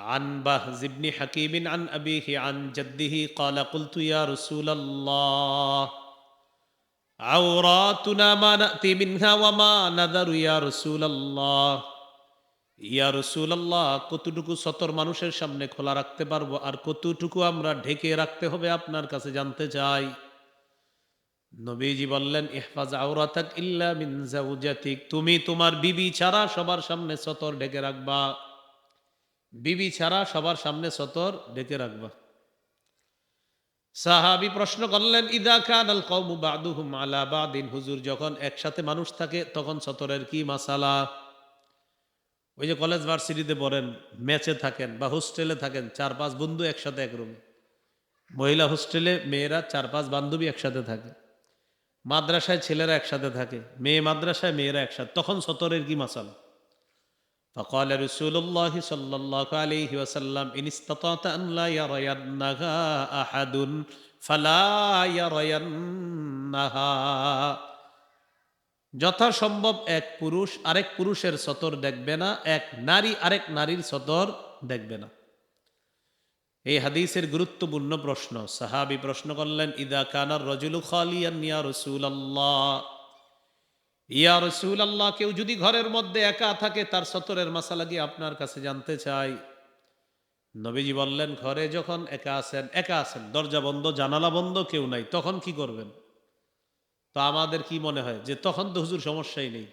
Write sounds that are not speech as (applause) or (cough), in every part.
عن بهز بن حكيم عن أبيه عن جده قال قلت يا رسول الله عوراتنا ما نأتي منها وما نذر يا رسول الله ইয়া রসুলাল্লাহ কতটুকু সতর মানুষের সামনে খোলা রাখতে পারবো আর কতটুকু আমরা ঢেকে রাখতে হবে আপনার কাছে জানতে চাই নবীজি বললেন ইহফাজ আওরাতাক ইল্লা মিন জাউজাতিক তুমি তোমার বিবি ছাড়া সবার সামনে সতর ঢেকে রাখবা বিবি ছাড়া সবার সামনে সতর ডেকে রাখবা। সাহাবি প্রশ্ন করলেন, ইদা খান আল কৌমু বাদুহুম আলা বাদিন? হুজুর যখন একসাথে মানুষ থাকে, তখন সতরের কি মাসালা? ওই যে কলেজ ভার্সিটিতে পড়েন, ম্যাচে থাকেন বা হোস্টেলে থাকেন, চার পাঁচ বন্ধু একসাথে এক রুমে। মহিলা হোস্টেলে, মেয়েরা চার পাঁচ বান্ধবী একসাথে থাকে। মাদ্রাসায় ছেলেরা একসাথে থাকে, মেয়ে মাদ্রাসায় মেয়েরা একসাথে। তখন সতরের কি মাসাল? فقال رسول الله صلى الله عليه وسلم إن استطعت أن لا يرينها أحد فلا يرينها যথাসম্ভব এক পুরুষ আরেক পুরুষের সতর দেখবে না এক নারী আরেক নারীর সতর দেখবে না এই হাদিসের গুরুত্বপূর্ণ প্রশ্ন সাহাবি প্রশ্ন করলেন ইদা কানার রজুলু খালিয়ান ইয়া রসুল আল্লাহ ইয়া রসুল আল্লাহ কেউ যদি ঘরের মধ্যে একা থাকে, তার সতরের মাসালা গিয়ে আপনার কাছে জানতে চাই? নবীজি বললেন, ঘরে যখন একা আছেন একা আছেন, দরজা বন্ধ, জানালা বন্ধ, কেউ নাই, তখন কি করবেন? তো আমাদের কি মনে হয় যে তখন তো হুজুর সমস্যাই নেই।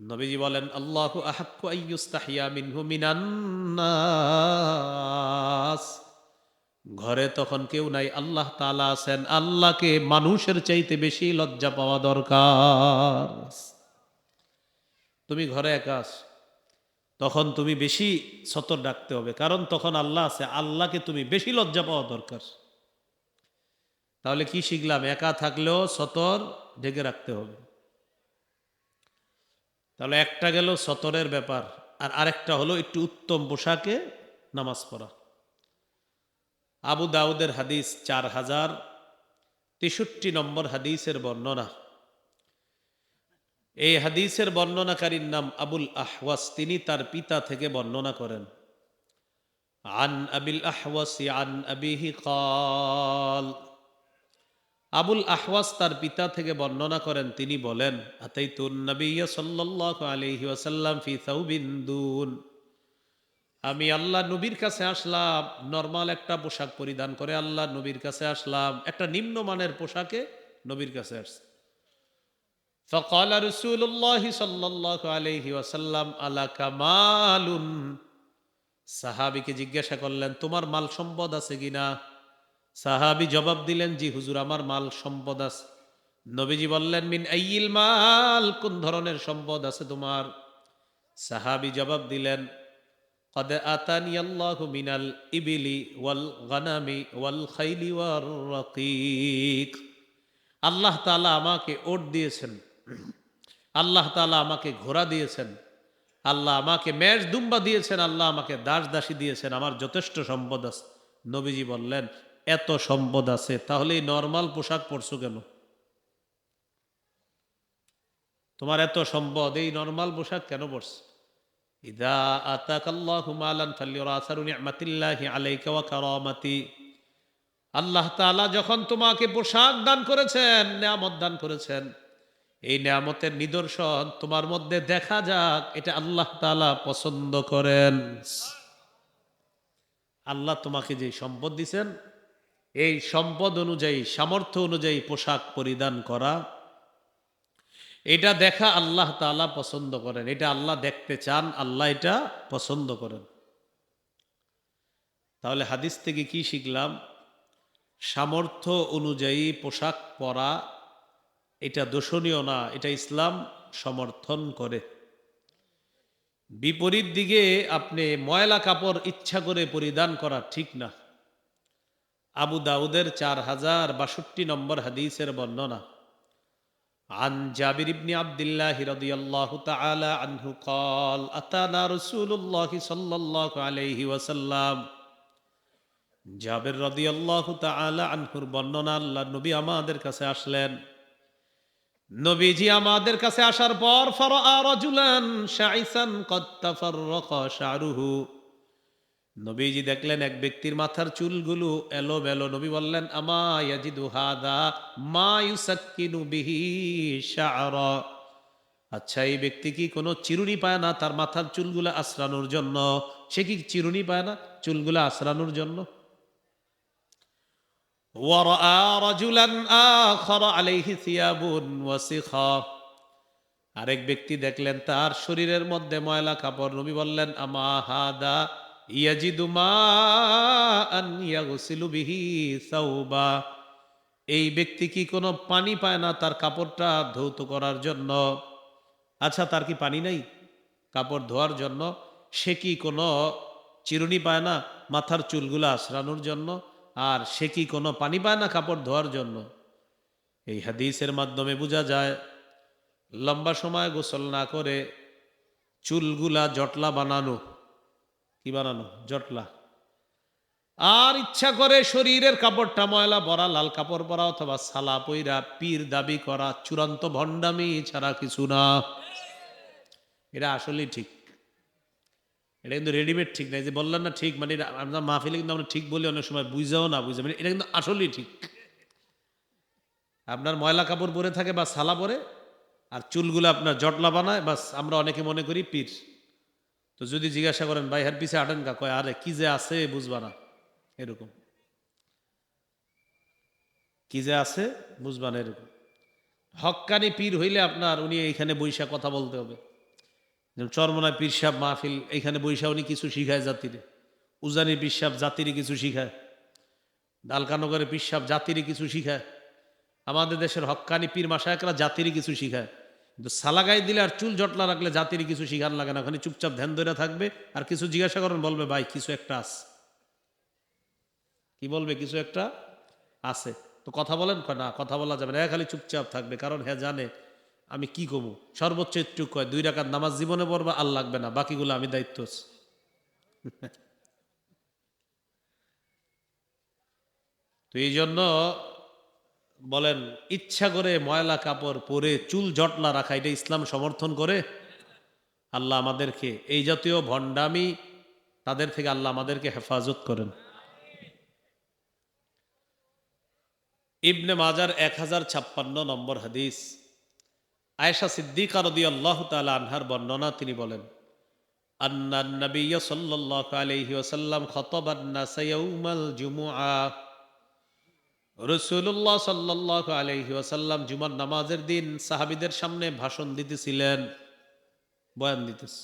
নবীজি বলেন, আল্লাহ আহাক্কু আইয়ুস্তাহিয়া মিনহু মিনান্নাস। ঘরে তখন কেউ নাই, আল্লাহ তাআলা আছেন। আল্লাহকে মানুষের চাইতে বেশি লজ্জা পাওয়া দরকার। তুমি ঘরে একা আছো, তখন তুমি বেশি সতর ডাকতে হবে, কারণ তখন আল্লাহ আছে, আল্লাহকে তুমি বেশি লজ্জা পাওয়া দরকার। তাহলে কি শিখলাম? একা থাকলেও সতর ঢেকে রাখতে হবে। তাহলে একটা গেল সতরের ব্যাপার, আর আরেকটা হলো একটু উত্তম পোশাকে নামাজ পড়া। আবু দাউদের হাদিস চার হাজার তেষট্টি নম্বর হাদিসের বর্ণনা। এই হাদিসের বর্ণনাকারীর নাম আবুল আহওয়াস, তিনি তার পিতা থেকে বর্ণনা করেন। আন আবিল আহওয়াসি আন আবিহি কাল। আবুল আহওয়াস তার পিতা থেকে বর্ণনা করেন, তিনি বলেন, আতাইতুন নবিয়া সাল্লাল্লাহু আলাইহি ওয়াসাল্লাম ফি থাউবিন আমি আল্লাহ নবীর কাছে আসলাম নর্মাল একটা পোশাক পরিধান করে আল্লাহ নবীর কাছে আসলাম একটা নিম্নমানের পোশাকে নবীর কাছে আসছে فقال رسول الله صلى الله عليه وسلم আলাকা মালুন সাহাবীকে জিজ্ঞাসা করলেন তোমার মাল সম্পদ আছে কিনা সাহাবি জবাব দিলেন জি হুজুর আমার মাল সম্পদ আছে নবীজি বললেন মিন আইল মাল কোন ধরনের সম্পদ আছে তোমার সাহাবি জবাব দিলেন قد آتاني الله من الإبل والغنم والخيل والرقيق আল্লাহ তাআলা আমাকে ওট দিয়েছেন আল্লাহ তাআলা আমাকে ঘোড়া দিয়েছেন আল্লাহ আমাকে মেষ দুম্বা দিয়েছেন আল্লাহ আমাকে দাস দাসী দিয়েছেন আমার যথেষ্ট সম্পদ আছে নবীজি বললেন এত সম্পদ আছে তাহলে এই নর্মাল পোশাক পরছো কেন তোমার এত সম্পদ এই নর্মাল পোশাক কেন পরছো ইদা আতাকাল্লাহু মালান ফালিউরা আসারু নি'মাতিল্লাহি আলাইকা ওয়া কারামাতি। আল্লাহ তাআলা যখন তোমাকে পোশাক দান করেছেন, নিয়ামত দান করেছেন, এই নিয়ামতের নিদর্শন তোমার মধ্যে দেখা যাক, এটা আল্লাহ তাআলা পছন্দ করেন। আল্লাহ তোমাকে যে সম্পদ দিছেন, এই সম্পদ অনুযায়ী, সামর্থ্য অনুযায়ী পোশাক পরিধান করা এটা দেখা আল্লাহ তাআলা পছন্দ করেন। এটা আল্লাহ দেখতে চান, আল্লাহ এটা পছন্দ করেন। তাহলে হাদিস থেকে কি শিখলাম? সামর্থ্য অনুযায়ী পোশাক পরা, এটা দোষণীয় না, এটা ইসলাম সমর্থন করে। বিপরীত দিকে আপনি ময়লা কাপড় ইচ্ছা করে পরিধান করা ঠিক না। আবু দাউদের চার হাজার বাষট্টি নম্বর হাদিসের বর্ণনা। عن جابر بن عبد الله رضي الله تعالى عنه قال أتانا رسول الله صلى الله عليه وسلم জাবের রাদিয়াল্লাহু তাআলা আনহুর বর্ণনা আল্লাহ নবী আমাদের কাছে আসলেন নবীজি আমাদের কাছে আসার পর ফারা রাজুলান শাইসান কদ তাফাররাকা শারুহু নবীজি দেখলেন এক ব্যক্তির মাথার চুলগুলো এলো বেলো নবী বললেন আচ্ছা এই ব্যক্তি কি কোনো চিরুনি পায় না তার মাথার চুলগুলো আশ্রানোর জন্য? সে কি চিরুনি পায় না চুলগুলো আশ্রানোর জন্য? আরেক ব্যক্তি দেখলেন, তার শরীরের মধ্যে ময়লা কাপড়। নবী বললেন, আমা হাদা বিহি সাউবা। এই ব্যক্তি কি কোনো পানি পায় না তার কাপড়টা ধৌত করার জন্য? আচ্ছা তার কি পানি নাই কাপড় ধোয়ার জন্য? সে কি কোনো চিরুনি পায় না মাথার চুলগুলো আশ্রানোর জন্য? আর সে কি কোনো পানি পায় না কাপড় ধোয়ার জন্য? এই হাদিসের মাধ্যমে বোঝা যায়, লম্বা সময় গোসল না করে চুলগুলা জটলা বানানো কি বানানো? জটলা। আর ইচ্ছা করে শরীরের কাপড়টা ময়লা পরা লাল কাপড় পরা অথবা সালা পইরা পীর দাবি করা, চূড়ান্ত ভণ্ডামি ছাড়া কিছু না। এটা আসলেই ঠিক। এটা কিন্তু রেডিমেড ঠিক নাই যে বললেন না ঠিক মানে আমরা মাহফিলে কিন্তু আমরা ঠিক বলি, অনেক সময় বুঝাও না বুঝে। মানে এটা কিন্তু আসলেই ঠিক। আপনার ময়লা কাপড় পরে থাকে বা সালা পরে আর চুলগুলো আপনার জটলা বানায়, বাস আমরা অনেকে মনে করি পীর। তো যদি জিজ্ঞাসা করেন, ভাই হার পিছে আটেন কা? কয়, আরে, কি যে আছে বুঝবা না। এরকম। কি যে আছে বুঝবা না, এরকম। হক্কানি পীর হইলে আপনার উনি এইখানে বৈশা কথা বলতে হবে। যেমন চরমনায় পীর সাহেব মাহফিল, এইখানে বৈশা উনি কিছু শিখায় জাতিরে। উজানি পীর সাহেব জাতিরে কিছু শিখায়। ডালকানগরের পীর সাহেব জাতিরে কিছু শিখায়। আমাদের দেশের হক্কানি পীর মাসায়করা জাতিরই কিছু শিখায়। কিন্তু সালাগাই দিলে আর চুল জটলা রাখলে জাতিরই কিছু শিখার লাগে না। ওখানে চুপচাপ ধ্যান ধরে থাকবে আর কিছু জিজ্ঞাসা করেন বলবে, ভাই, কিছু একটা আছে। কি বলবে, কিছু একটা আছে? তো কথা বলেন না, কথা বলা যাবে না। খালি চুপচাপ থাকবে, কারণ হ্যাঁ জানে আমি কি কমু সর্বোচ্চ একটু কয়, দুই রাকাত নামাজ জীবনে পড়বা, আর লাগবে না, বাকিগুলো আমি দায়িত্ব। (laughs) তো এই জন্য বলেন, ইচ্ছা করে ময়লা কাপড় পরে চুল জটলা রাখা, এটা ইসলাম সমর্থন করে? আল্লাহ আমাদেরকে এই জাতীয় ভণ্ডামি তাদের থেকে আল্লাহ আমাদেরকে হেফাজত করেন। ইবনে মাজার এক হাজার ছাপ্পান্ন নম্বর হাদিস। আয়েশা সিদ্দিকা রদি আল্লাহ তালা আনহার বর্ণনা তিনি বলেন আন্না নবী সাল্লাল্লাহু আলাইহি ওয়াসাল্লাম খতবান নাস ইয়াউমাল জুমুআ। রসুল্লাহ সাল্লাহ আলহি ওয়াসাল্লাম জুমার নামাজের দিন সাহাবিদের সামনে ভাষণ দিতেছিলেন, বয়ান দিতেছে।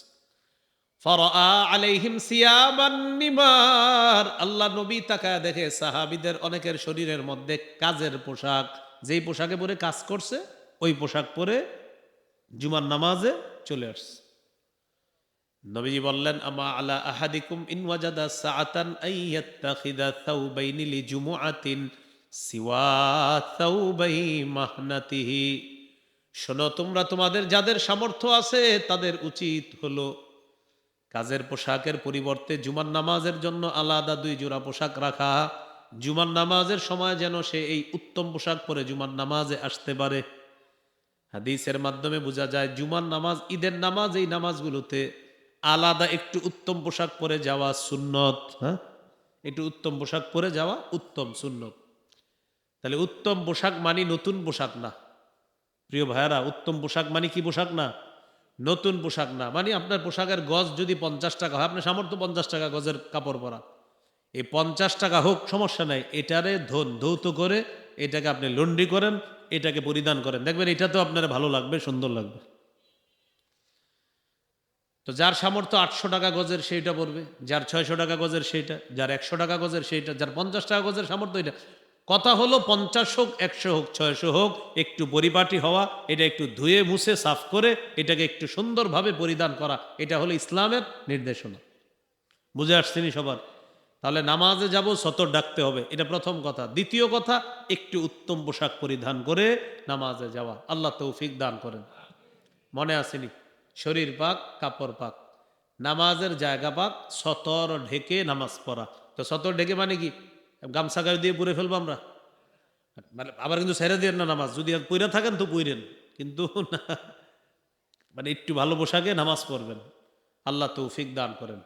আলাইহিম আল্লাহ নবী তাকায় দেখে সাহাবিদের অনেকের শরীরের মধ্যে কাজের পোশাক, যেই পোশাকে পরে কাজ করছে, ওই পোশাক পরে জুমার নামাজে চলে আসছে। নবীজি বললেন, আমা আলা আহাদিকুম ইন ওয়াজাদা সাআতান আইয়াত্তাখিদা থাউবাইনি লিজুমুআতিন মাহনাতিহি। শোনো, তোমরা তোমাদের যাদের সামর্থ্য আছে, তাদের উচিত হলো কাজের পোশাকের পরিবর্তে জুমার নামাজের জন্য আলাদা দুই জোড়া পোশাক রাখা। জুমার নামাজের সময় যেন সে এই উত্তম পোশাক পরে জুমার নামাজে আসতে পারে। হাদিসের মাধ্যমে বোঝা যায়, জুমার নামাজ, ঈদের নামাজ, এই নামাজগুলোতে আলাদা একটু উত্তম পোশাক পরে যাওয়া সুন্নত হ্যাঁ? একটু উত্তম পোশাক পরে যাওয়া উত্তম সুন্নত। তাহলে উত্তম পোশাক মানি নতুন পোশাক না। প্রিয় ভাইয়ারা, উত্তম পোশাক মানি কি পোশাক না? নতুন পোশাক না। মানে আপনার পোশাকের গজ যদি পঞ্চাশ টাকা হয়, আপনার সামর্থ্য পঞ্চাশ টাকা গজের কাপড় পরা। এই পঞ্চাশ টাকা হোক, সমস্যা নাই। এটারে ধন ধৌত করে, এটাকে আপনি লন্ডি করেন, এটাকে পরিধান করেন। দেখবেন এটা তো আপনার ভালো লাগবে, সুন্দর লাগবে। তো যার সামর্থ্য আটশো টাকা গজের সেইটা পড়বে, যার ছয়শো টাকা গজের সেইটা, যার একশো টাকা গজের সেইটা, যার পঞ্চাশ টাকা গজের সামর্থ্য এটা কথা হলো পঞ্চাশ হোক, একশো হোক, ছয়শো হোক, একটু পরিপাটি হওয়া, এটা একটু ধুয়ে মুছে, সাফ করে, এটাকে একটু সুন্দরভাবে পরিধান করা, এটা হলো ইসলামের নির্দেশনা। বুঝে আসছেনি সবার? তাহলে নামাজে যাব, সতর ডাকতে হবে, এটা প্রথম কথা। দ্বিতীয় কথা, একটু উত্তম পোশাক পরিধান করে নামাজে যাওয়া। আল্লাহ তৌফিক দান করেন। মনে আসেনি শরীর পাক, কাপড় পাক। নামাজের জায়গা পাক, সতর ঢেকে নামাজ পড়া। তো সতর ঢেকে মানে কি? গামছা গায়ে দিয়ে পুরে ফেলব আমরা। মানে আবার কিন্তু ছেড়ে দিয়ে না নামাজ। যদি পইরা থাকেন তো পইরেন। কিন্তু না। মানে একটু ভালো পোশাকে নামাজ পড়বেন। আল্লাহ তৌফিক দান করেন।